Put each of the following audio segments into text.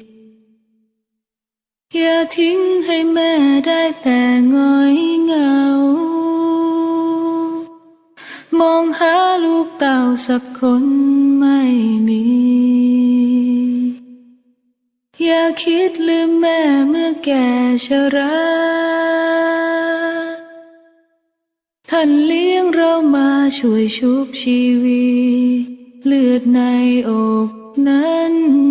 อย่าทิ้งให้แม่ได้แต่ง้อยเหงา มองหาลูกเต่าสักคนไม่มี อย่าคิดลืมแม่เมื่อแก่ชรา ท่านเลี้ยงเรามาช่วยชุบชีวี เลือดในอกนั้น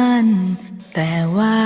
แต่ว่า